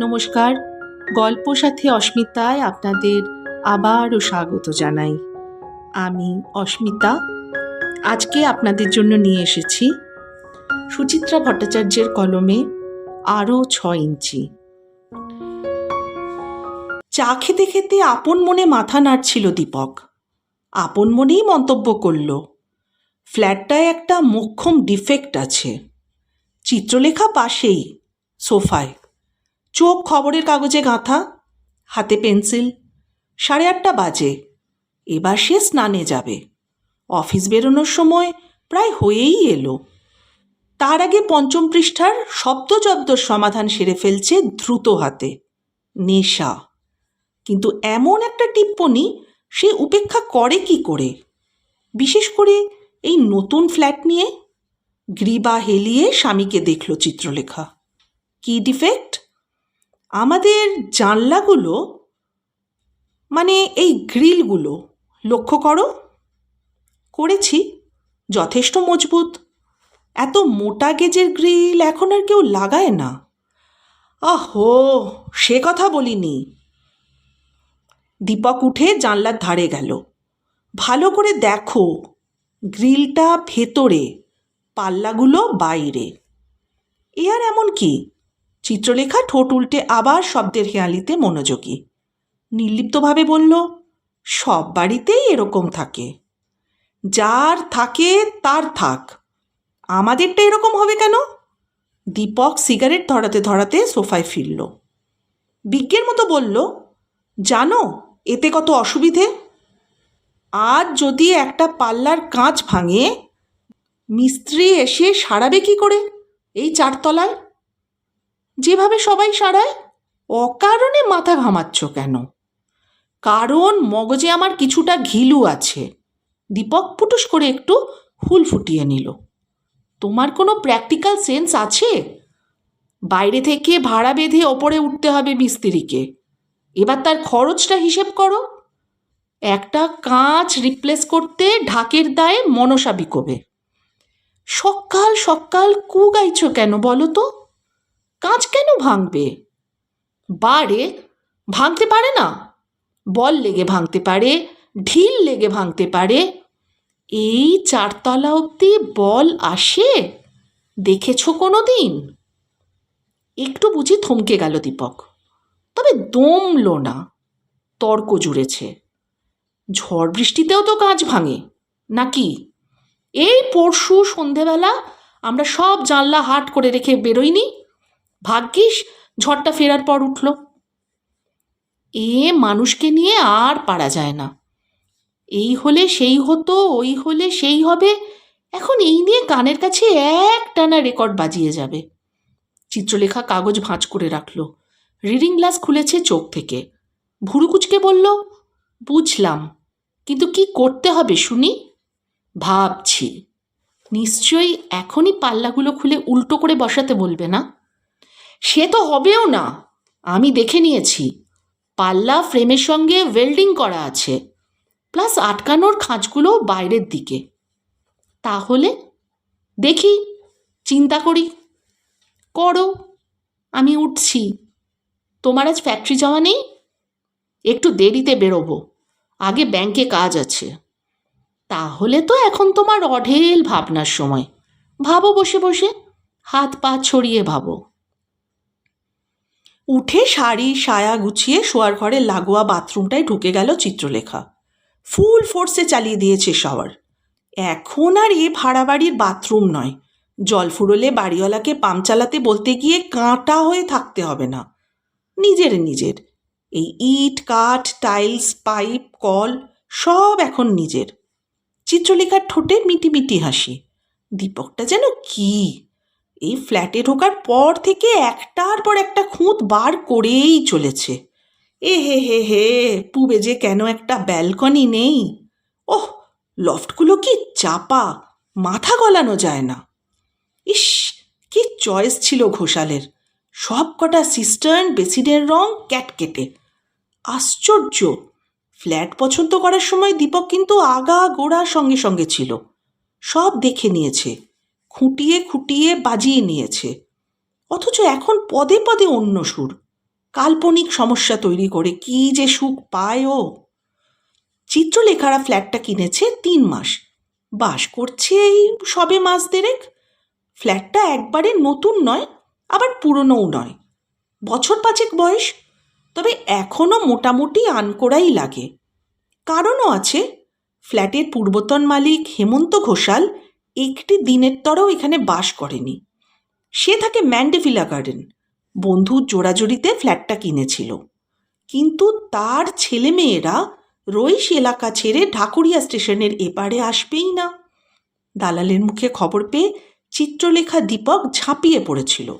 নমস্কার। গল্প সাথী অস্মিতায় আপনাদের আবারও স্বাগত জানাই। আমি অস্মিতা। আজকে আপনাদের জন্য নিয়ে এসেছি সুচিত্রা ভট্টাচার্যের কলমে আরও ছ ইঞ্চি। চা খেতে খেতে আপন মনে মাথা নাড়ছিল দীপক। আপন মনেই মন্তব্য করল, ফ্ল্যাটটায় একটা মোক্ষম ডিফেক্ট আছে। চিত্রলেখা পাশেই, সোফায়। চোখ খবরের কাগজে গাঁথা, হাতে পেন্সিল। সাড়ে আটটা বাজে। এবার সে স্নানে যাবে। অফিস বেরোনোর সময় প্রায় হয়েই এলো। তার আগে পঞ্চম পৃষ্ঠার শব্দজব্দর সমাধান সেরে ফেলছে দ্রুত হাতে। নেশা। কিন্তু এমন একটা টিপ্পনি সে উপেক্ষা করে কি করে? বিশেষ করে এই নতুন ফ্ল্যাট নিয়ে গ্রীবা হেলিয়ে স্বামীকে দেখল চিত্রলেখা। কি ডিফেক্ট? আমাদের জানলাগুলো মানে এই গ্রিলগুলো, লক্ষ্য করো। করেছি, যথেষ্ট মজবুত। এত মোটা গেজের গ্রিল এখন আর কেউ লাগায় না। আহো, সে কথা বলিনি। দীপক উঠে জানলার ধারে গেল। ভালো করে দেখো, গ্রিলটা ভেতরে, পাল্লাগুলো বাইরে। এ আর এমন কি? চিত্রলেখা ঠোঁট উল্টে আবার শব্দের হেয়ালিতে মনোযোগী। নির্লিপ্তভাবে বলল, সব বাড়িতেই এরকম থাকে। যার থাকে, তার থাক। আমাদেরটা এরকম হবে কেন? দীপক সিগারেট ধরাতে ধরাতে সোফায় ফিরল। বিজ্ঞের মতো বলল, জানো, এতে কত অসুবিধে? আজ যদি একটা পাল্লার কাঁচ ভাঙে, মিস্ত্রি এসে সারাবে কি করে এই চারতলায়? যেভাবে সবাই সারায়, অকারণে মাথা ঘামাচ্ছ কেন? কারণ মগজে আমার কিছুটা ঘিলু আছে। দীপক পুটুস করে একটু হুল ফুটিয়ে নিল। তোমার কোনো প্র্যাকটিক্যাল সেন্স আছে? বাইরে থেকে ভাড়া বেঁধে ওপরে উঠতে হবে মিস্ত্রিকে। এবার তার খরচটা হিসেব করো। একটা কাঁচ রিপ্লেস করতে ঢাকের দায়ে মনসা বিকোবে। সকাল সকাল কু গাইছ কেন বলো তো? কাঁচ কেন ভাঙবে? বারে ভাঙতে পারে না। বল লেগে ভাঙতে পারে, ঢিল লেগে ভাঙতে পারে। এই চারতলা অবধি বল আসে? দেখেছ কোনো দিন একটু বুঝি থমকে গেল দীপক। তবে দমল না, তর্ক জুড়েছে। ঝড় বৃষ্টিতেও তো কাঁচ ভাঙে, নাকি? এই পরশু সন্ধেবেলা আমরা সব জানলা হাট করে রেখে বেরোইনি? ভাগ্যিস ঝড়টা ফেরার পর উঠল। এ মানুষকে নিয়ে আর পারা যায় না। এই হলে সেই হতো, ওই হলে সেই হবে। এখন এই নিয়ে কানের কাছে এক টানা রেকর্ড বাজিয়ে যাবে। চিত্রলেখা কাগজ ভাঁজ করে রাখল। রিডিং গ্লাস খুলেছে চোখ থেকে। ভুরুকুচকে বলল, বুঝলাম। কিন্তু কি করতে হবে শুনি? ভাবছি। নিশ্চয়ই এখনই পাল্লাগুলো খুলে উল্টো করে বসাতে বলবে না? সে তো হবেও না। আমি দেখে নিয়েছি। পাল্লা ফ্রেমের সঙ্গে ওয়েল্ডিং করা আছে। প্লাস আটকানোর খাঁজগুলো বাইরের দিকে। তাহলে? দেখি, চিন্তা করি। করো, আমি উঠছি। তোমার আজ ফ্যাক্টরি যাওয়া নেই? একটু দেরিতে বেরোবো। আগে ব্যাংকে কাজ আছে। তাহলে তো এখন তোমার অঢেল ভাবনার সময়। ভাবো বসে বসে, হাত পা ছড়িয়ে ভাবো। উঠে শাড়ি, সায়া গুছিয়ে শোয়ার ঘরে লাগোয়া বাথরুমটায় ঢুকে গেল চিত্রলেখা। ফুল ফোর্সে চালিয়ে দিয়েছে শাওয়ার। এখন আর এ ভাড়া বাড়ির বাথরুম নয়। জল ফুরলে বাড়িওয়ালাকে পাম চালাতে বলতে গিয়ে কাঁটা হয়ে থাকতে হবে না। নিজের নিজের। এই ইট, কাঠ, টাইলস, পাইপ, কল সব এখন নিজের। চিত্রলেখার ঠোঁটে মিটি মিটি হাসি। দীপকটা যেন কি? এই ফ্ল্যাটে ঢোকার পর থেকে একটার পর একটা খুঁত বার করেই চলেছে। এ হে হে হে, পুবে যে কেন একটা ব্যালকনি নেই? ওহ লফটগুলো কি চাপা, মাথা গলানো যায় না। ইস, কি চয়েস ছিল ঘোষালের। সব কটা সিস্টার্ন বেসিনের রং ক্যাটকেটে। আশ্চর্য ফ্ল্যাট পছন্দ করার সময় দীপক কিন্তু আগা গোড়া সঙ্গে সঙ্গে ছিল। সব দেখে নিয়েছে। খুঁটিয়ে খুঁটিয়ে বাজিয়ে নিয়েছে। অথচ এখন পদে পদে অন্য সুর। কাল্পনিক সমস্যা তৈরি করে কি যে সুখ পায় ও। চিত্রলেখারা ফ্ল্যাটটা কিনেছে তিন মাস। বাস করছে এই সবে মাস দেড়েক। ফ্ল্যাটটা একবারে নতুন নয়, আবার পুরনোও নয়। বছর পাঁচেক বয়স, তবে এখনও মোটামুটি আনকোড়াই লাগে। কারণও আছে, ফ্ল্যাটের পূর্বতন মালিক হেমন্ত ঘোষাল একটি দিনের তরেও এখানে বাস করেনি। সে থাকে ম্যান্ডেভিলা গার্ডেন। বন্ধুর জোড়াজড়িতে ফ্ল্যাটটা কিনেছিল। কিন্তু তার ছেলেমেয়েরা রইস এলাকা ছেড়ে ঢাকুরিয়া স্টেশনের এপারে আসবেই না। দালালের মুখে খবর পেয়ে চিত্রলেখা দীপক ঝাঁপিয়ে পড়েছিল।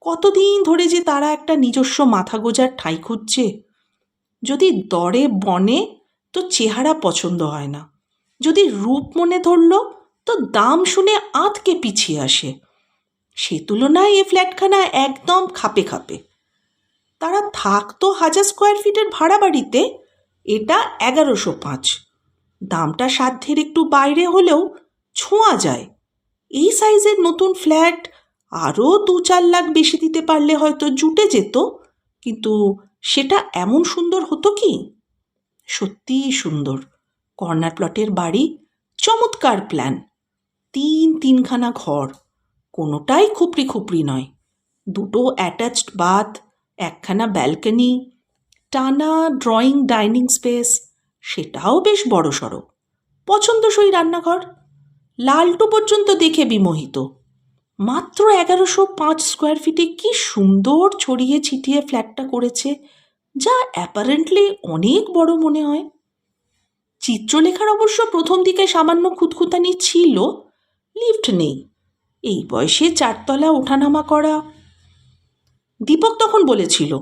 কতদিন ধরে যে তারা একটা নিজস্ব মাথা গোজার ঠাঁই খুঁজছে। যদি দরে বনে তো চেহারা পছন্দ হয় না। যদি রূপ মনে ধরল তো দাম শুনে আঁতকে পিছিয়ে আসে। সে তুলনায় এ ফ্ল্যাটখানা একদম খাপে খাপে। তারা থাকতো হাজার স্কোয়ার ফিটের ভাড়া বাড়িতে, এটা এগারোশো পাঁচ। দামটা সাধ্যের একটু বাইরে হলেও ছোঁয়া যায়। এই সাইজের নতুন ফ্ল্যাট আরও দু চার লাখ বেশি দিতে পারলে হয়তো জুটে যেত, কিন্তু সেটা এমন সুন্দর হতো কি? সত্যিই সুন্দর। কর্নার প্লটের বাড়ি, চমৎকার প্ল্যান। তিন তিনখানা ঘর। কোনোটাই খুপড়ি খুপড়ি নয়। দুটো অ্যাটাচড বাথ একখানা ব্যালকনি টানা ড্রয়িং ডাইনিং স্পেস সেটাও বেশ বড় সড়ো পছন্দসই রান্নাঘর। লালটু পর্যন্ত দেখে বিমোহিত। মাত্র এগারোশো পাঁচ স্কোয়ার ফিটে কি সুন্দর ছড়িয়ে ছিটিয়ে ফ্ল্যাটটা করেছে, যা অ্যাপারেন্টলি অনেক বড় মনে হয়। চিত্রলেখার অবশ্য প্রথম দিকে সামান্য খুঁতখুতানি ছিল লিফট নেই। এই বয়সে চারতলা ওঠানামা করা। দীপক তখন বলেছিল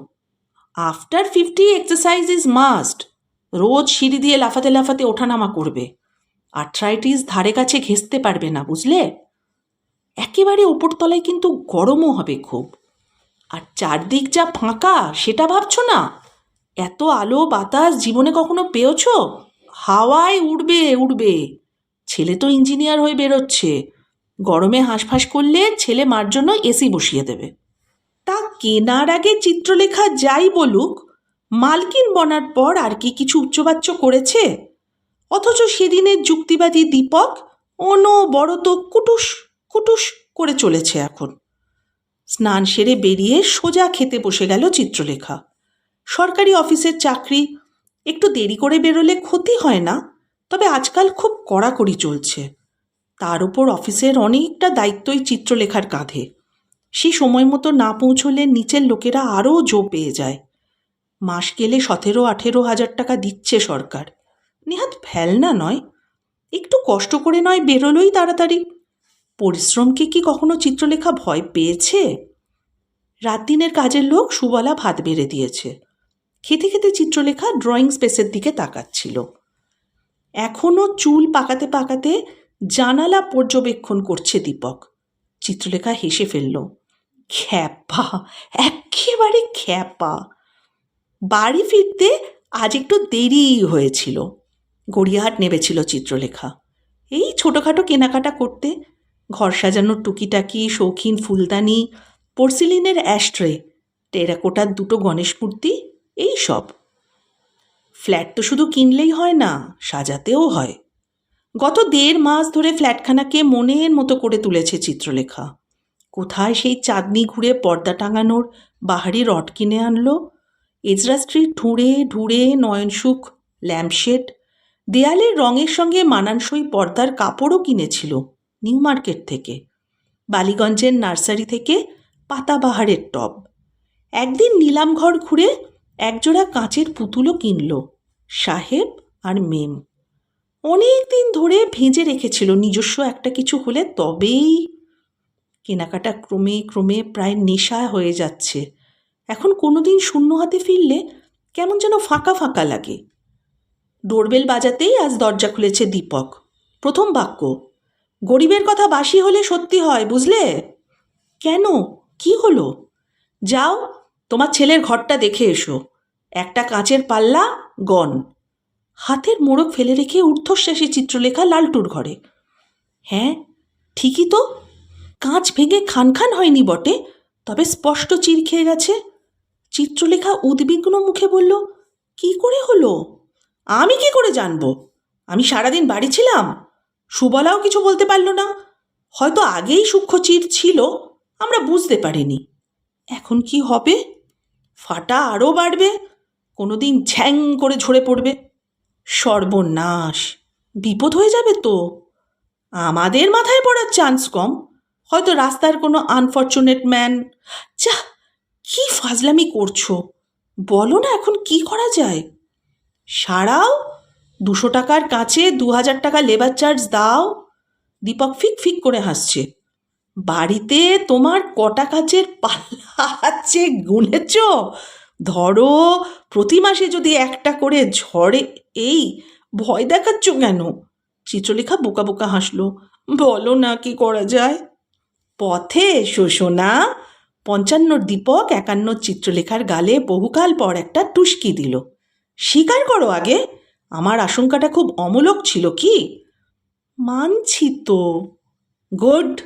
after fifty exercise is must রোজ সিঁড়ি দিয়ে লাফাতে লাফাতে ওঠানামা করবে। আর্থ্রাইটিস ধারে কাছে ঘেঁচতে পারবে না, বুঝলে? একেবারে ওপরতলায় কিন্তু গরমও হবে খুব। আর চারদিক যা ফাঁকা, সেটা ভাবছ না? এত আলো বাতাস জীবনে কখনো পেয়েছ? হাওয়ায় উড়বে উড়বে। ছেলে তো ইঞ্জিনিয়ার হয়ে বেরোচ্ছে। গরমে হাঁসফাঁস করলে ছেলে মার জন্য এসি বসিয়ে দেবে। তা কেনার আগে চিত্রলেখা যাই বলুক, মালকিন বনার পর আর কি কিছু উচ্চবাচ্য করেছে? অথচ সেদিনের যুক্তিবাদী দীপক অনো বড় তো কুটুস কুটুস করে চলেছে এখন। স্নান সেরে বেরিয়ে সোজা খেতে বসে গেল চিত্রলেখা। সরকারি অফিসের চাকরি, একটু দেরি করে বেরোলে ক্ষতি হয় না? তবে আজকাল খুব কড়াকড়ি চলছে। তার উপর অফিসের অনেকটা দায়িত্বই চিত্রলেখার কাঁধে। সে সময় মতো না পৌঁছলে নিচের লোকেরা আরও জো পেয়ে যায়। মাস গেলে সতেরো, আঠেরো হাজার টাকা দিচ্ছে সরকার। নেহাত ফেলনা নয়। একটু কষ্ট করে নয়, বেরোলোই তাড়াতাড়ি। পরিশ্রমকে কি কখনো চিত্রলেখা ভয় পেয়েছে? রাত দিনের কাজের লোক সুবলা ভাত বেড়ে দিয়েছে। খেতে খেতে চিত্রলেখা ড্রয়িং স্পেসের দিকে তাকাচ্ছিল। এখনও চুল পাকাতে পাকাতে জানালা পর্যবেক্ষণ করছে দীপক। চিত্রলেখা হেসে ফেলল, খ্যাপা, একেবারে খ্যাপা। বাড়ি ফিরতে আজ একটু দেরি হয়েছিল। গড়িয়াহাট নেবেছিল চিত্রলেখা। এই ছোটোখাটো কেনাকাটা করতে ঘর সাজানোর টুকিটাকি, শৌখিন ফুলদানি পোর্সিলিনের অ্যাস্ট্রে টেরাকোটার দুটো গণেশ মূর্তি, এই সব। ফ্ল্যাট তো শুধু কিনলেই হয় না, সাজাতেও হয়। গত দেড় মাস ধরে ফ্ল্যাটখানাকে মনের মতো করে তুলেছে চিত্রলেখা। কোথায় সেই চাঁদনি ঘুরে পর্দা টাঙানোর বাহারি রড কিনে আনলো? এজরা স্ট্রিট ঢুঁড়ে ঢুঁড়ে নয়নসুখ ল্যাম্পশেড, দেয়ালের রঙের সঙ্গে মানানসই পর্দার কাপড়ও কিনেছিল নিউ মার্কেট থেকে। বালিগঞ্জের নার্সারি থেকে পাতাবাহারের টব। একদিন নিলামঘর ঘুরে একজোড়া কাঁচের পুতুলও কিনল। সাহেব আর মেম। অনেক দিন ধরে ভেজে রেখেছিল নিজস্ব একটা কিছু হলে তবেই কেনাকাটা ক্রমে ক্রমে প্রায় নেশা হয়ে যাচ্ছে। এখন কোনো দিন শূন্য হাতে ফিরলে কেমন যেন ফাঁকা ফাঁকা লাগে। ডোরবেল বাজাতেই আজ দরজা খুলেছে দীপক। প্রথম বাক্য, গরিবের কথা বাসি হলে সত্যি হয়, বুঝলে? কেন? কি হলো? যাও, তোমার ছেলের ঘরটা দেখে এসো। একটা কাঁচের পাল্লা গন হাতের মোড়ক ফেলে রেখে ঊর্ধ্বশ্বাসী চিত্রলেখা লালটুর ঘরে। হ্যাঁ ঠিকই তো। কাঁচ ভেঙে খান খান হয়নি বটে, তবে স্পষ্ট চির খেয়ে গেছে। চিত্রলেখা উদ্বিগ্ন মুখে বলল, কি করে হলো? আমি কি করে জানব? আমি সারাদিন বাড়ি ছিলাম। সুবলাও কিছু বলতে পারল না। হয়তো আগেই সূক্ষ্ম চির ছিল, আমরা বুঝতে পারিনি। এখন কি হবে? ফাটা আরও বাড়বে। কোনোদিন ছ্যাং করে ঝরে পড়বে। সর্বনাশ। বিপদ হয়ে যাবে তো। আমাদের মাথায় পড়ার চান্স কম। হয়তো রাস্তার কোনো আনফর্চুনেট ম্যান যা কি ফাজলামি করছ? বলো না এখন কি করা যায়? সারাও, দুশো টাকার কাছে দু হাজার টাকা লেবার চার্জ দাও। দীপক ফিক ফিক করে হাসছে। বাড়িতে তোমার কটা কাচের পাল্লা আছে গুনেছ? ধরো, প্রতি মাসে যদি একটা করে ঝড়ে এই, ভয় দেখাচ্ছ কেন? চিত্রলেখা বোকা বোকা হাসলো। বলো না কি করা যায়? পথে সোনা। পঞ্চান্নর দীপক একান্ন চিত্রলেখার গালে বহুকাল পর একটা টুস্কি দিল। স্বীকার করো আগে, আমার আশঙ্কাটা খুব অমূলক ছিল কি? মানছি তো। গুড।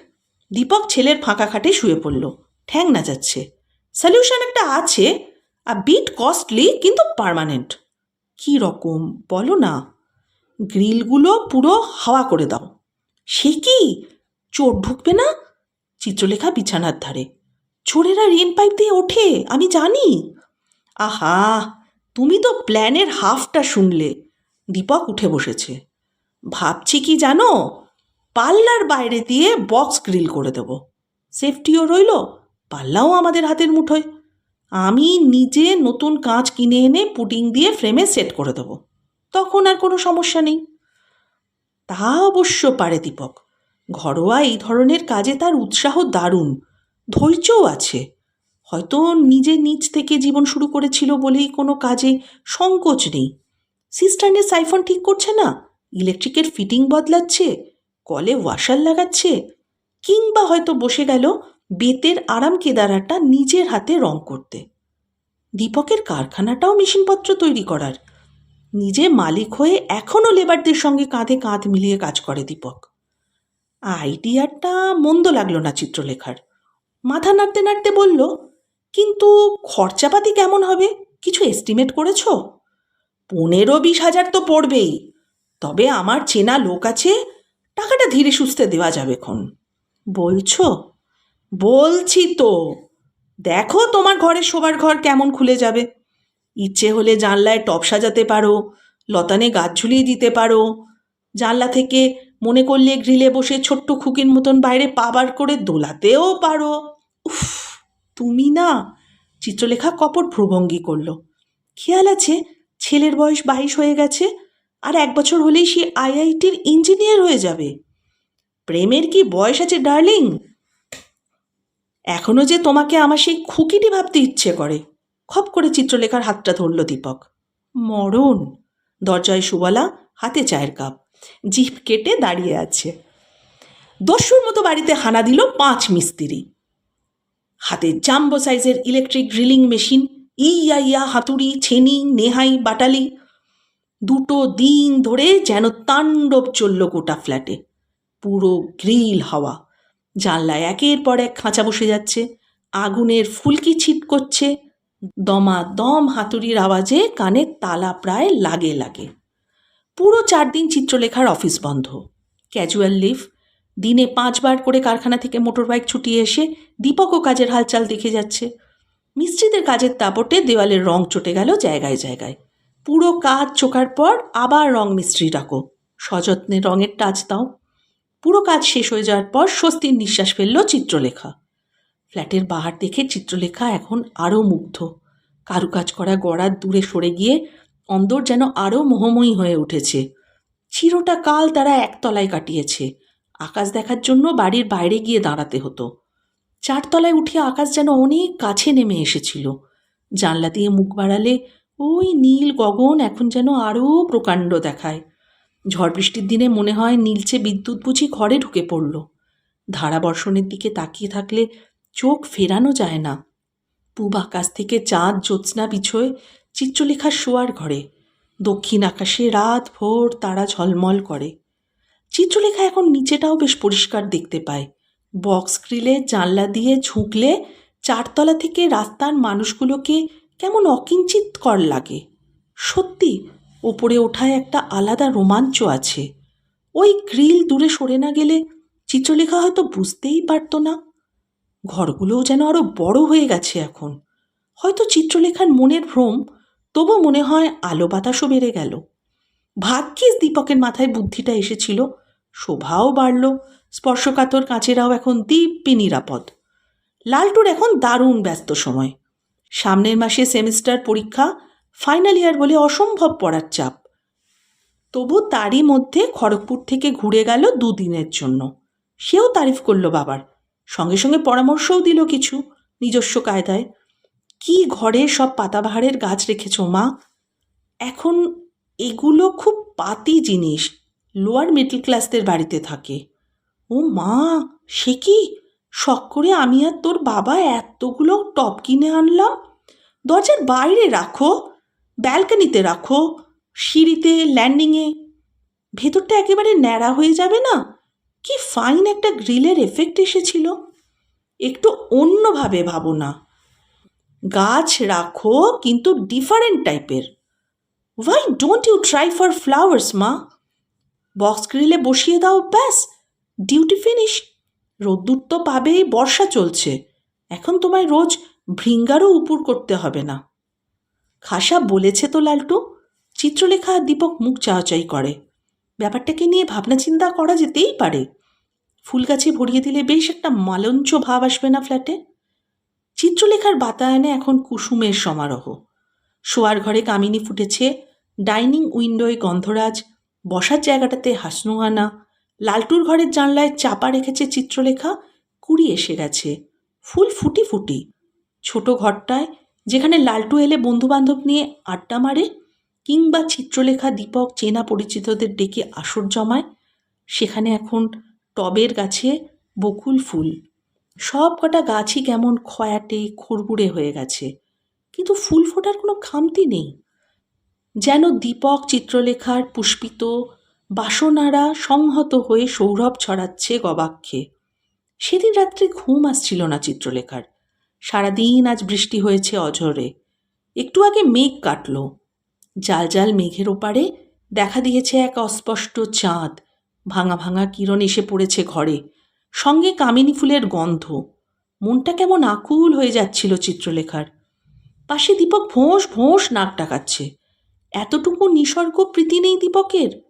দীপক ছেলের ফাঁকা খাটে শুয়ে পড়ল। ঠ্যাং না যাচ্ছে সলিউশন একটা আছে। আর বিট কস্টলি কিন্তু পার্মানেন্ট কি রকম? বলো না। গ্রিলগুলো পুরো হাওয়া করে দাও। সে কি? চোর ঢুকবে না? চিত্রলেখা বিছানার ধারে। চোরেরা রেন পাইপ দিয়ে ওঠে, আমি জানি। আহা, তুমি তো প্ল্যানের হাফটা শুনলে। দীপক উঠে বসেছে। ভাবছি কি জানো? পাল্লার বাইরে দিয়ে বক্স গ্রিল করে দেবো। সেফটিও রইল, পাল্লাও আমাদের হাতের মুঠোয়। আমি নিজে নতুন কাঁচ কিনে এনে পুটিং দিয়ে ফ্রেমে সেট করে দেবো। তখন আর কোনো সমস্যা নেই। তা অবশ্য পারে দীপক। ঘরোয়া এই ধরনের কাজে তার উৎসাহ দারুণ। ধৈর্যও আছে। হয়তো নিজে নিজ থেকে জীবন শুরু করেছিল বলেই কোনো কাজে সংকোচ নেই। সিস্টার্নের সাইফন ঠিক করছে না? ইলেকট্রিকের ফিটিং বদলাচ্ছে? কলে ওয়াশার লাগাচ্ছে? কিংবা হয়তো বসে গেল বেতের আরাম কেদারাটা নিজের হাতে রং করতে। দীপকের কারখানাটাও মেশিনপত্র তৈরি করার। নিজে মালিক হয়ে এখনও লেবারদের সঙ্গে কাঁধে কাঁধ মিলিয়ে কাজ করে দীপক। আইডিয়াটা মন্দ লাগল না চিত্রলেখার। মাথা নাড়তে নাড়তে বলল, কিন্তু খরচাপাতি কেমন হবে? কিছু এস্টিমেট করেছ? পনেরো বিশ হাজার তো পড়বেই। তবে আমার চেনা লোক আছে, টাকাটা ধীরে সুস্থে দেওয়া যাবে খন বলছো? বলছি তো, দেখো তোমার ঘরে শোবার ঘর কেমন খুলে যাবে। ইচ্ছে হলে জানলায় টপ সাজাতে পারো, লতানে গাছ ঝুলিয়ে দিতে পারো। জানলা থেকে মনে করলে গ্রিলে বসে ছোট্ট খুকির মতন বাইরে পাবার করে দোলাতেও পারো। উফ, তুমি না চিত্রলেখা কপট ভ্রুভঙ্গি করল। খেয়াল আছে ছেলের বয়স বাইশ হয়ে গেছে, আর এক বছর হলেই সে আইআইটির ইঞ্জিনিয়ার হয়ে যাবে। প্রেমের কি বয়স আছে, ডার্লিং? এখনও যে তোমাকে আমার সেই খুকিটি ভাবতে ইচ্ছে করে। খপ করে চিত্রলেখার হাতটা ধরল দীপক। মরণ, দরজায় সুবলা, হাতে চায়ের কাপ। জিভ কেটে দাঁড়িয়ে আছে। দস্যুর মতো বাড়িতে হানা দিল পাঁচ মিস্ত্রি। হাতে জাম্বো সাইজের ইলেকট্রিক ড্রিলিং মেশিন ইয়া ইয়া, হাতুড়ি, ছেনি, নেহাই, বাটালি। দুটো দিন ধরে যেন তাণ্ডব চলল গোটা ফ্ল্যাটে। পুরো গ্রিল হাওয়া। জানলায় একের পর এক খাঁচা বসে যাচ্ছে। আগুনের ফুলকি ছিট করছে। দমা দম হাতুড়ির আওয়াজে কানের তালা প্রায় লাগে লাগে। পুরো চার দিন চিত্রলেখার অফিস বন্ধ। ক্যাজুয়াল লিভ, দিনে পাঁচবার করে কারখানা থেকে মোটরবাইক ছুটিয়ে এসে দীপকও কাজের হালচাল দেখে যাচ্ছে। মিস্ত্রিদের কাজের দাপটে দেওয়ালের রং চটে গেল জায়গায় জায়গায়। পুরো কাজ চোখার পর আবার রং মিস্ত্রি ডাকো সযত্নে রঙের টাচ দাও। পুরো কাজ শেষ হয়ে যাওয়ার পর স্বস্তির নিঃশ্বাস ফেলল চিত্রলেখা। ফ্ল্যাটের বাহার দেখে চিত্রলেখা এখন আরও মুগ্ধ। কারুকাজ করা গড়ার দূরে সরে গিয়ে অন্দর যেন আরও মোহময়ী হয়ে উঠেছে। চিরটা কাল তারা একতলায় কাটিয়েছে। আকাশ দেখার জন্য বাড়ির বাইরে গিয়ে দাঁড়াতে হতো। চারতলায় উঠে আকাশ যেন অনেক কাছে নেমে এসেছিল। জানলা দিয়ে মুখ বাড়ালে ওই নীল গগন এখন যেন আরও প্রকাণ্ড দেখায়। ঝড় বৃষ্টির দিনে মনে হয় নীলচে বিদ্যুৎ বুঝি ঘরে ঢুকে পড়ল। ধারাবর্ষণের দিকে তাকিয়ে থাকলে চোখ ফেরানো যায় না। পূব আকাশ থেকে চাঁদ, জ্যোৎস্না বিছয়ে চিত্রলেখার শোয়ার ঘরে। দক্ষিণ আকাশে রাত ভোর তারা ঝলমল করে। চিত্রলেখা এখন নিচেটাও বেশ পরিষ্কার দেখতে পায়। বক্স গ্রিলে জানলা দিয়ে ঝুঁকলে চারতলা থেকে রাস্তার মানুষগুলোকে কেমন অকিঞ্চিত কর লাগে। সত্যি ওপরে ওঠায় একটা আলাদা রোমাঞ্চ আছে। ওই গ্রিল দূরে সরে না গেলে চিত্রলেখা হয়তো বুঝতেই পারতো না। ঘরগুলোও যেন আরও বড় হয়ে গেছে এখন। হয়তো চিত্রলেখার মনের ভ্রম, তবু মনে হয় আলো বাতাসও বেড়ে গেল। ভাগ্যিস দীপকের মাথায় বুদ্ধিটা এসেছিল। শোভাও বাড়ল। স্পর্শকাতর কাঁচেরাও এখন দিব্যি নিরাপদ। লালটুর এখন দারুণ ব্যস্ত সময়। সামনের মাসে সেমিস্টার পরীক্ষা ফাইনাল ইয়ার বলে অসম্ভব পড়ার চাপ। তবু তারই মধ্যে খড়গপুর থেকে ঘুরে গেল দুদিনের জন্য। সেও তারিফ করল বাবার। সঙ্গে সঙ্গে পরামর্শও দিল কিছু নিজস্ব কায়দায়। কি ঘরে সব পাতাবাহারের গাছ রেখেছ মা? এখন এগুলো খুব পাতি জিনিস। লোয়ার মিডল ক্লাসদের বাড়িতে থাকে। ও মা, সে কি? শখ করে আমি আর তোর বাবা এতগুলো টপ কিনে আনলাম? দরজার বাইরে রাখো। ব্যালকানিতে রাখো। সিঁড়িতে, ল্যান্ডিংয়ে। ভেতরটা একেবারে ন্যাড়া হয়ে যাবে না? কি ফাইন একটা গ্রিলের এফেক্ট এসেছিল। একটু অন্যভাবে ভাবো না। গাছ রাখো, কিন্তু ডিফারেন্ট টাইপের। Why don't you try for flowers মা? বক্স গ্রিলে বসিয়ে দাও, ব্যাস। Duty finish. রোদ্দুর তো পাবেই, বর্ষা চলছে। এখন তোমায় রোজ ভৃঙ্গারও উপুর করতে হবে না। খাসা বলেছে তো লালটু? চিত্রলেখা আর দীপক মুখ চাওয়াচাই করে। ব্যাপারটাকে নিয়ে ভাবনা চিন্তা করা যেতেই পারে। ফুল গাছে ভরিয়ে দিলে বেশ একটা মালঞ্চ ভাব আসবে না ফ্ল্যাটে? চিত্রলেখার বাতায়নে এখন কুসুমের সমারোহ। শোয়ার ঘরে কামিনী ফুটেছে, ডাইনিং উইন্ডোয় গন্ধরাজ, বসার জায়গাটাতে হাসনুহানা, লালটুর ঘরের জানলায় চাপা রেখেছে চিত্রলেখা, কুড়ি এসে গেছে। ফুল ফুটি ফুটি। ছোট ঘরটায় যেখানে লালটু এলে বন্ধুবান্ধব নিয়ে আড্ডা মারে কিংবা চিত্রলেখা দীপক চেনা পরিচিতদের ডেকে আসর জমায়, সেখানে এখন টবের গাছে বকুল ফুল। সব কটা গাছই কেমন খয়াটে খুড়বুড়ে হয়ে গেছে। কিন্তু ফুল ফোটার কোনো খামতি নেই। যেন দীপক চিত্রলেখার পুষ্পিত বাসনারা সংহত হয়ে সৌরভ ছড়াচ্ছে গবাক্ষে। সেদিন রাত্রে ঘুম আসছিল না চিত্রলেখার। সারাদিন আজ বৃষ্টি হয়েছে অঝরে। একটু আগে মেঘ কাটল। জাল জাল মেঘের ওপারে দেখা দিয়েছে এক অস্পষ্ট চাঁদ। ভাঙা ভাঙা কিরণ এসে পড়েছে ঘরে। সঙ্গে কামিনী ফুলের গন্ধ। মনটা কেমন আকুল হয়ে যাচ্ছিল চিত্রলেখার। পাশে দীপক ভোঁস ভোঁস নাক ডাকাচ্ছে। এতটুকু নিসর্গ প্রীতি নেই দীপকের?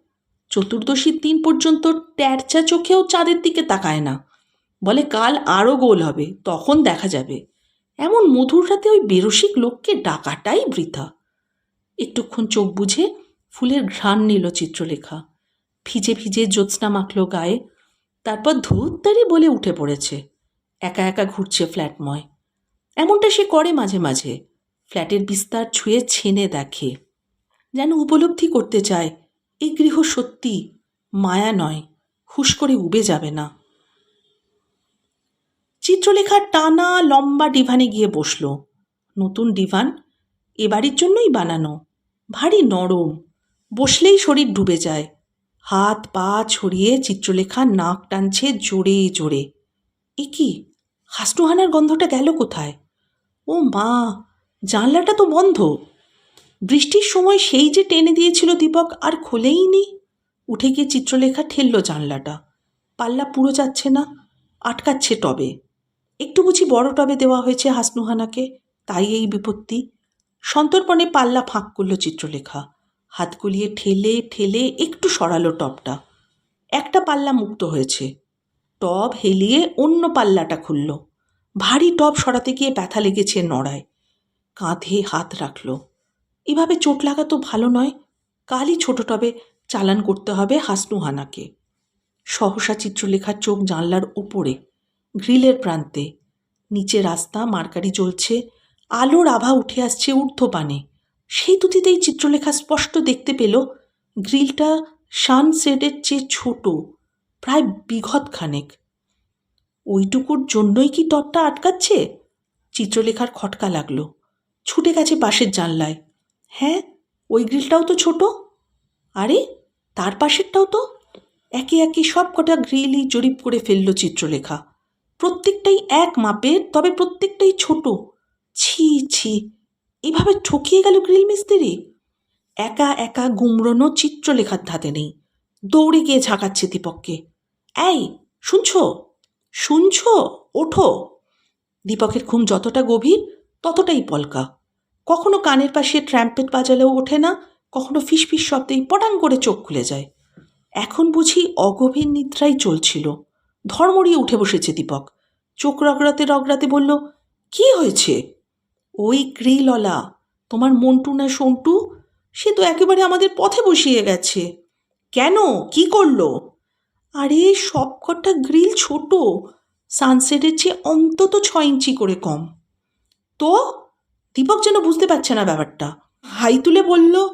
চতুর্দশীর দিন পর্যন্ত ট্যারচা চোখেও চাঁদের দিকে তাকায় না। বলে কাল আরও গোল হবে, তখন দেখা যাবে। এমন মধুর রাতে ওই বেরসিক লোককে ডাকাটাই বৃথা। একটুক্ষণ চোখ বুঝে ফুলের ঘ্রাণ নিল চিত্রলেখা। ভিজে ভিজে জ্যোৎস্না মাখল গায়ে। তারপর ধূত্তারি বলে উঠে পড়েছে। একা একা ঘুরছে ফ্ল্যাটময়। এমনটা সে করে মাঝে মাঝে। ফ্ল্যাটের বিস্তার ছুঁয়ে ছেনে দেখে। যেন উপলব্ধি করতে চায়, এই গৃহ সত্যি মায়া নয়, হুশ করে উবে যাবে না। চিত্রলেখার টানা লম্বা ডিভানে গিয়ে বসল। নতুন ডিভান এ বাড়ির জন্যই বানানো। ভারী নরম। বসলেই শরীর ডুবে যায়। হাত পা ছড়িয়ে চিত্রলেখা নাক টানছে জোরে জোরে। এ কি? হাসনুহানার গন্ধটা গেল কোথায়? ও মা, জানলাটা তো বন্ধ। বৃষ্টির সময় সেই যে টেনে দিয়েছিল দীপক আর খোলেই নি। উঠে গিয়ে চিত্রলেখা ঠেললো জানলাটা। পাল্লা পুরো যাচ্ছে না, আটকাচ্ছে টবে। একটু বুঝি বড় টবে দেওয়া হয়েছে হাসনুহানাকে, তাই এই বিপত্তি। সন্তর্পণে পাল্লা ফাঁক করল চিত্রলেখা। হাত গুলিয়ে ঠেলে ঠেলে একটু সরালো টবটা। একটা পাল্লা মুক্ত হয়েছে। টব হেলিয়ে অন্য পাল্লাটা খুলল। ভারী টব সরাতে গিয়ে ব্যথা লেগেছে নড়ায়। কাঁধে হাত রাখল। এভাবে চোট লাগা তো ভালো নয়। কালই ছোট টবে চালান করতে হবে হাসনুহানাকে। সহসা চিত্রলেখার চোখ জানলার ওপরে গ্রিলের প্রান্তে। নিচে রাস্তা, মার্কারি জ্বলছে, আলোর আভা উঠে আসছে ঊর্ধ্বপানে। সেই দুটিতেই চিত্রলেখা স্পষ্ট দেখতে পেল, গ্রিলটা সানসেটের চেয়ে ছোট, প্রায় বিঘত খানেক। ওইটুকুর জন্যই কি টপটা আটকাচ্ছে? চিত্রলেখার খটকা লাগল। ছুটে গেছে পাশের জানলায়। হ্যাঁ ওই গ্রিলটাও তো ছোট। আরে, তার পাশেরটাও তো? একে একে সব কটা গ্রিলই জরিপ করে ফেলল চিত্রলেখা। প্রত্যেকটাই এক মাপের, তবে প্রত্যেকটাই ছোট। ছি ছি, এভাবে ঠকিয়ে গেল গ্রিল মিস্ত্রি? একা একা গুমড়োনো চিত্রলেখার ধাতে নেই। দৌড়ে গিয়ে ঝাঁকাচ্ছে দীপককে। এই, শুনছ? শুনছো? ওঠো! দীপকের ঘুম যতটা গভীর, ততটাই পলকা। কখনো কানের পাশে ট্র্যাম্পেট বাজালেও ওঠে না, কখনো ফিসফিস শব্দেই পটাং করে চোখ খুলে যায়। এখন বুঝি অগভীর নিদ্রাই চলছিল। ধর্মড়িয়ে উঠে বসেছে দীপক। চোখ রগড়াতে রগড়াতে বলল, কি হয়েছে? ওই গ্রিলওয়ালা তোমার মন্টু না সন্টু সে তো একেবারে আমাদের পথে বসিয়ে গেছে। কেন? কি করল? আরে সব কটা গ্রিল ছোট। সানসেটের চেয়ে অন্তত ছ ইঞ্চি করে কম। তো? দীপক যেন বুঝতে পারছে না ব্যাপারটা। হাই তুলে বলল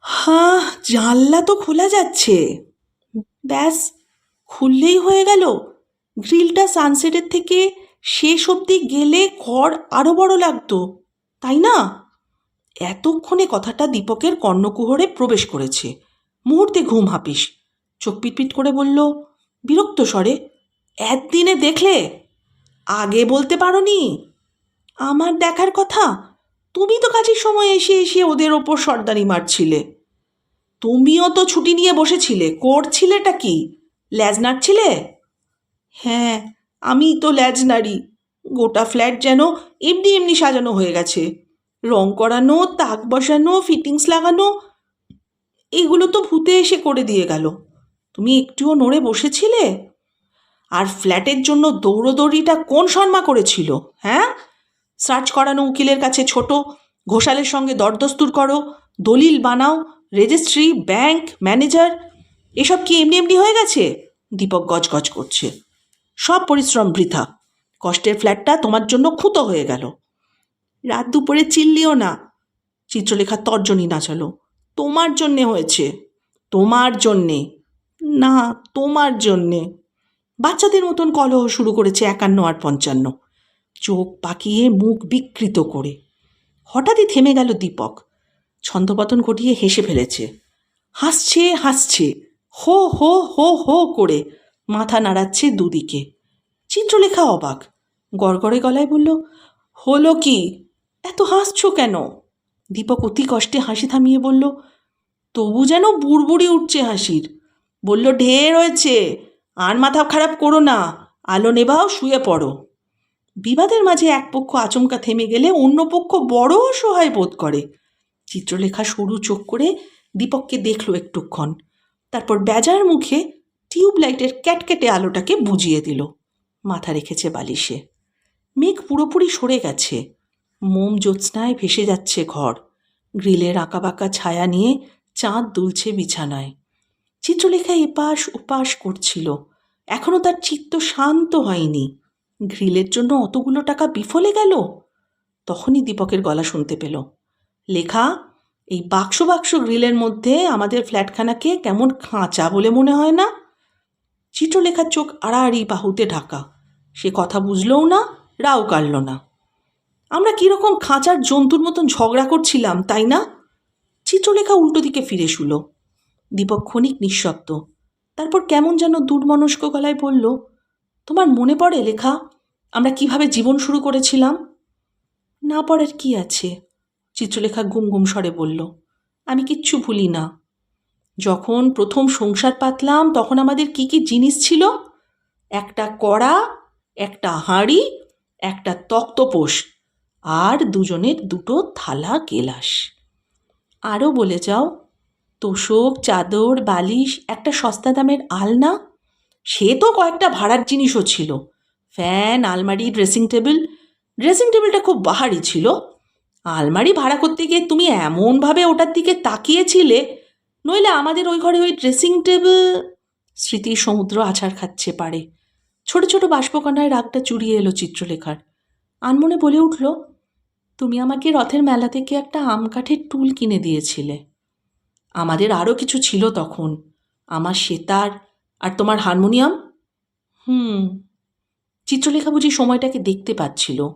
হ্যাঁ জানলা তো খোলা যাচ্ছে। ব্যাস খুললেই হয়ে গেল। গ্রিলটা সানসেটের থেকে শেষ অবধি গেলে ঘর আরও বড় লাগতো, তাই না? এতক্ষণে কথাটা দীপকের কর্ণকুহরে প্রবেশ করেছে। মুহূর্তে ঘুম হাপিস। চোখ পিটপিট করে বলল, বিরক্ত স্বরে, একদিনে দেখলে? আগে বলতে পারোনি? আমার দেখার কথা? তুমি তো কাজের সময় এসে এসে ওদের ওপর সর্দারি মারছিলে। তুমিও তো ছুটি নিয়ে বসেছিলে, করছিলেটা কি? ল্যাজ নাড়ছিলে হ্যাঁ আমি তো ল্যাজ নাড়ি গোটা ফ্ল্যাট যেন এমনি এমনি সাজানো হয়ে গেছে। রং করানো, তাক বসানো, ফিটিংস লাগানো, এগুলো তো ভূতে এসে করে দিয়ে গেল। তুমি একটুও নড়ে বসেছিলে? আর ফ্ল্যাটের জন্য দৌড়োদৌড়িটা কোন শর্মা করেছিল হ্যাঁ? সার্চ করানো উকিলের কাছে ছোট, ঘোষালের সঙ্গে দরদস্তুর করো, দলিল বানাও, রেজিস্ট্রি, ব্যাংক, ম্যানেজার এসব কি এমনি এমনি হয়ে গেছে? দীপক গজগজ করছে। সব পরিশ্রম বৃথা। কষ্টের ফ্ল্যাটটা তোমার জন্য খুঁতো হয়ে গেল। রাত দুপুরে চিল্লিও না। চিত্রলেখা তর্জনী নাচালো। তোমার জন্যে হয়েছে। তোমার জন্যে। না, তোমার জন্যে। বাচ্চাদের মতন কলহ শুরু করেছে একান্ন আর পঞ্চান্ন। চোখ পাকিয়ে মুখ বিকৃত করে। হঠাৎই থেমে গেল দীপক। ছন্দপতন ঘটিয়ে হেসে ফেলেছে। হাসছে হাসছে। হো হো হো হো করে মাথা নাড়াচ্ছে দুদিকে। চিত্রলেখা অবাক। গড়গড়ে গলায় বলল, হলো কি? এত হাসছো কেন? দীপক অতি কষ্টে হাসি থামিয়ে বলল, তবু যেন বুড়বুড়ি উঠছে হাসির। বলল, ঢের হয়েছে। আর মাথা খারাপ করো না। আলো নেবাও শুয়ে পড়ো। বিবাদের মাঝে এক পক্ষ আচমকা থেমে গেলে অন্য পক্ষ বড় অসহায় বোধ করে। চিত্রলেখা সরু চোখ করে দীপককে দেখল একটুক্ষণ। তারপর বেজার মুখে টিউবলাইটের ক্যাটকেটে আলোটাকে বুঝিয়ে দিল। মাথা রেখেছে বালিশে। মেঘ পুরোপুরি সরে গেছে। মোম জ্যোৎস্নায় ভেসে যাচ্ছে ঘর। গ্রিলের আঁকাবাঁকা ছায়া নিয়ে চাঁদ দুলছে বিছানায়। চিত্রলেখা এপাশ ওপাশ করছিল। এখনও তার চিত্ত শান্ত হয়নি। গ্রিলের জন্য অতগুলো টাকা বিফলে গেল? তখনই দীপকের গলা শুনতে পেল। লেখা এই বাক্স বাক্স গ্রিলের মধ্যে আমাদের ফ্ল্যাটখানাকে কেমন খাঁচা বলে মনে হয় না? চিত্রলেখার চোখ আড়াআড়ি বাহুতে ঢাকা। সে কথা বুঝলও না, রাও কাড়ল না। আমরা কীরকম খাঁচার জন্তুর মতন ঝগড়া করছিলাম, তাই না? চিত্রলেখা উল্টো দিকে ফিরে শুলো। দীপক ক্ষণিক নিঃশব্দ। তারপর কেমন যেন দুর্মনস্ক গলায় বলল, তোমার মনে পড়ে লেখা, আমরা কীভাবে জীবন শুরু করেছিলাম? না পড়ার কি আছে? চিত্রলেখা গুম গুম স্বরে বলল, আমি কিচ্ছু ভুলি না। যখন প্রথম সংসার পাতলাম, তখন আমাদের কি কি জিনিস ছিল? একটা কড়া, একটা হাঁড়ি, একটা তক্তপোষ আর দুজনের দুটো থালা গেলাস। আরও বলে যাও, তোষক, চাদর, বালিশ, একটা সস্তা দামের আলনা, সে তো কয়েকটা ভাড়ার জিনিসও ছিল। ফ্যান, আলমারি, ড্রেসিং টেবিল, ড্রেসিং টেবিলটা খুব বাহারি ছিল। আলমারি ভাড়া করতে গিয়ে তুমি এমনভাবে ওটার দিকে তাকিয়েছিলে? নইলে আমাদের ওই ঘরে ওই ড্রেসিং টেবিল স্মৃতি সমুদ্র আছাড় খাচ্ছে পারে ছোট ছোট বাষ্পকণায় রাগটা চুরিয়ে এলো চিত্রলেখার। আনমনে বলে উঠল, তুমি আমাকে রথের মেলা থেকে একটা আম কাঠের টুল কিনে দিয়েছিলে। আমাদের আরও কিছু ছিল তখন। আমার সেতার আর তোমার হারমোনিয়াম? হুম। চিত্রলেখা বুঝি সময়টাকে দেখতে পাচ্ছিল।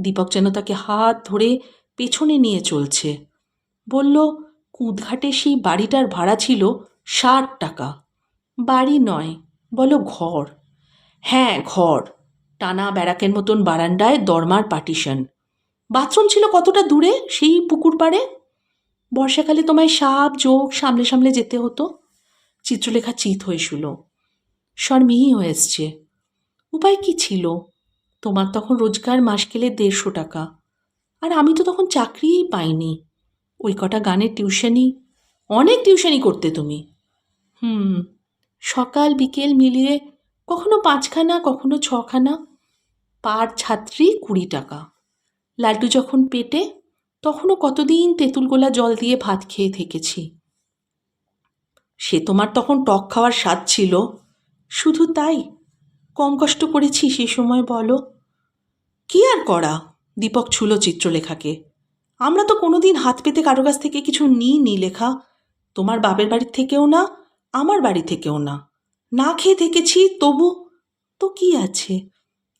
দীপক যেন তাকে হাত ধরে পেছনে নিয়ে চলছে। বলল, কুদঘাটে সেই বাড়িটার ভাড়া ছিল ষাট টাকা। বাড়ি নয়, বলো ঘর? হ্যাঁ ঘর। টানা ব্যারাকের মতন বারান্দায় দরমার পার্টিশন। বাথরুম ছিল কতটা দূরে সেই পুকুর পাড়ে? বর্ষাকালে তোমায় সাপ যোগ সামলে সামলে যেতে হতো। চিত্রলেখা চিত হয়ে শুল। শর্মিহি হয়ে এসছে। উপায় কি ছিল? তোমার তখন রোজগার মাস গেলে দেড়শো টাকা। আর আমি তো তখন চাকরিই পাইনি। ওই কটা গানের টিউশনি, অনেক টিউশনি করতে তুমি। হুম, সকাল বিকেল মিলিয়ে কখনো পাঁচখানা, কখনো ছখানা, পার ছাত্রী কুড়ি টাকা। লাড্ডু যখন পেটে, তখনও কতদিন তেঁতুল গোলা জল দিয়ে ভাত খেয়ে থেকেছি। সে তোমার তখন টক খাওয়ার স্বাদ ছিল। শুধু তাই, কম কষ্ট করেছি সে সময় বলো। কি আর করা? দীপক ছুলো চিত্রলেখাকে। আমরা তো কোনোদিন হাত পেতে কারও কাছ থেকে কিছু নিই নি লেখা। তোমার বাপের বাড়ির থেকেও না, আমার বাড়ি থেকেও না। না খেয়ে থেকেছি, তবু তো কি আছে?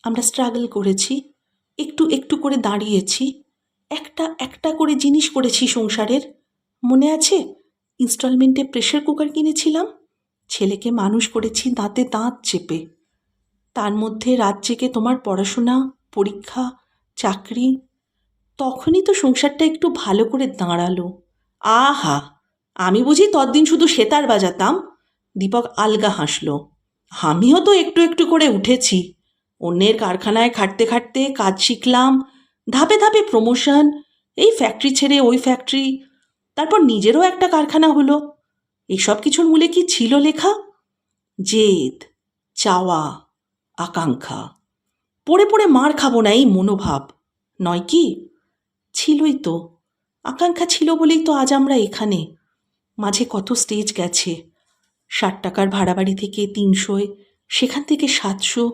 আমরা স্ট্রাগল করেছি, একটু একটু করে দাঁড়িয়েছি, একটা একটা করে জিনিস করেছি সংসারের। মনে আছে? ইনস্টলমেন্টে প্রেশার কুকার কিনেছিলাম, ছেলেকে মানুষ করেছি দাঁতে দাঁত চেপে। তার মধ্যে রাত জেগে তোমার পড়াশোনা পরীক্ষা, চাকরি, তখনই তো সংসারটা একটু ভালো করে দাঁড়াল। আহা, আমি বুঝি তদ্দিন শুধু সেতার বাজাতাম? দীপক আলগা হাসল। আমিও তো একটু একটু করে উঠেছি। অন্যের কারখানায় খাটতে খাটতে কাজ শিখলাম, ধাপে ধাপে প্রমোশন এই ফ্যাক্টরি ছেড়ে ওই ফ্যাক্টরি তারপর নিজেরও একটা কারখানা হলো। এসব কিছুর মূলে কি ছিল লেখা? জেদ, চাওয়া, আকাঙ্ক্ষা। পড়ে পড়ে মার খাব না এই মনোভাব। নয় কি? ছিলই তো। আকাঙ্ক্ষা ছিল বলেই তো আজ আমরা এখানে। মাঝে কত স্টেজ গেছে। ষাট টাকার ভাড়া বাড়ি থেকে তিনশোয়, সেখান থেকে সাতশো,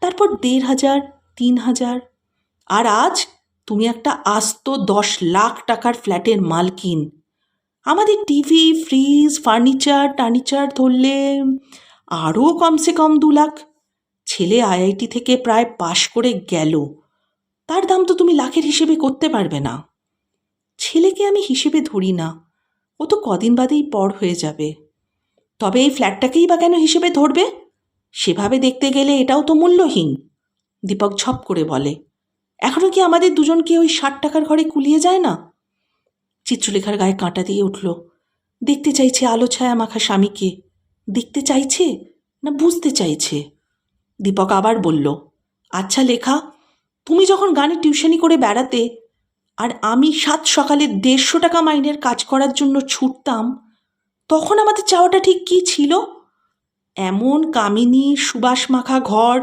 তারপর দেড় হাজার, তিন হাজার। আর আজ তুমি একটা আস্ত দশ লাখ টাকার ফ্ল্যাটের মালকিন। আমাদের টিভি, ফ্রিজ, ফার্নিচার, টার্নিচার ধরলে আরও কমসে কম দু লাখ। ছেলে আইআইটি থেকে প্রায় পাশ করে গেল। তার দাম তো তুমি লাখের হিসেবে করতে পারবে না। ছেলেকে আমি হিসেবে ধরি না। ও তো কদিন বাদেই পর হয়ে যাবে। তবে এই ফ্ল্যাটটাকেই বা কেন হিসেবে ধরবে? সেভাবে দেখতে গেলে এটাও তো মূল্যহীন, দীপক ঝপ করে বলে। এখনও কি আমাদের দুজনকে ওই ষাট টাকার ঘরে কুলিয়ে যায় না? চিত্রলেখার গায়ে কাঁটা দিয়ে উঠল। দেখতে চাইছে আলো ছায়া মাখা স্বামীকে। দেখতে চাইছে না বুঝতে চাইছে? দীপক আবার বলল আচ্ছা লেখা, তুমি যখন গানে টিউশনি করে বেড়াতে আর আমি সাত সকালে দেড়শো টাকা মাইনের কাজ করার জন্য ছুটতাম, তখন আমাদের চাওয়াটা ঠিক কী ছিল? এমন কামিনী, সুবাস মাখা ঘর,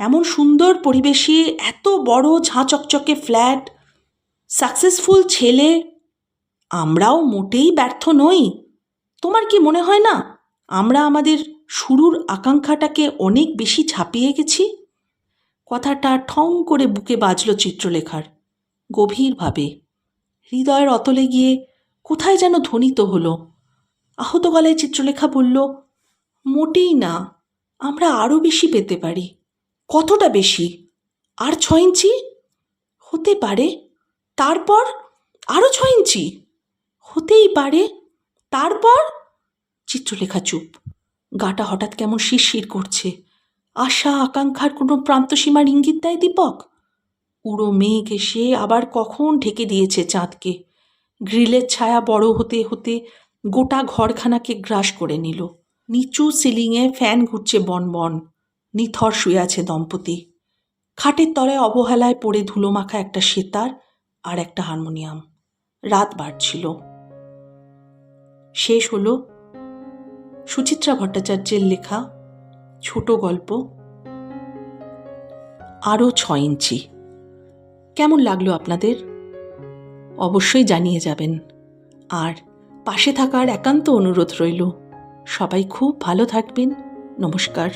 এমন সুন্দর পরিবেশে এত বড় ঝাঁ চকচকে ফ্ল্যাট, সাকসেসফুল ছেলে। আমরাও মোটেই ব্যর্থ নই। তোমার কি মনে হয় না, আমরা আমাদের শুরুর আকাঙ্ক্ষাটাকে অনেক বেশি ছাপিয়ে গেছি? কথাটা ঠং করে বুকে বাজল চিত্রলেখার। গভীরভাবে। হৃদয়ের অতলে গিয়ে কোথায় যেন ধ্বনিত হলো। আহত গলায় চিত্রলেখা বলল, মোটেই না, আমরা আরও বেশি পেতে পারি। কতটা বেশি? আর ছ ইঞ্চি? হতে পারে। তারপর? আরও ছ ইঞ্চি? হতেই পারে। তারপর? চিত্রলেখা চুপ। গাটা হঠাৎ কেমন শিরশির করছে। আশা আকাঙ্ক্ষার কোনো প্রান্তসীমার ইঙ্গিত দেয় দীপক? উড়ো মেঘ এসে আবার কখন ঢেকে দিয়েছে চাঁদকে? গ্রিলের ছায়া বড় হতে হতে গোটা ঘরখানাকে গ্রাস করে নিল। নিচু সিলিংয়ে ফ্যান ঘুরছে বন বন নিথর শুয়ে আছে দম্পতি। খাটের তলায় অবহেলায় পড়ে ধুলো মাখা একটা সেতার আর একটা হারমোনিয়াম। রাত বাড়ছিল। শেষ হলো সুচিত্রা ভট্টাচার্যের লেখা ছোট গল্প। আরও ছ ইঞ্চি। কেমন লাগল আপনাদের? অবশ্যই জানিয়ে যাবেন। আর পাশে থাকার একান্ত অনুরোধ রইল। সবাই খুব ভালো থাকবেন। নমস্কার।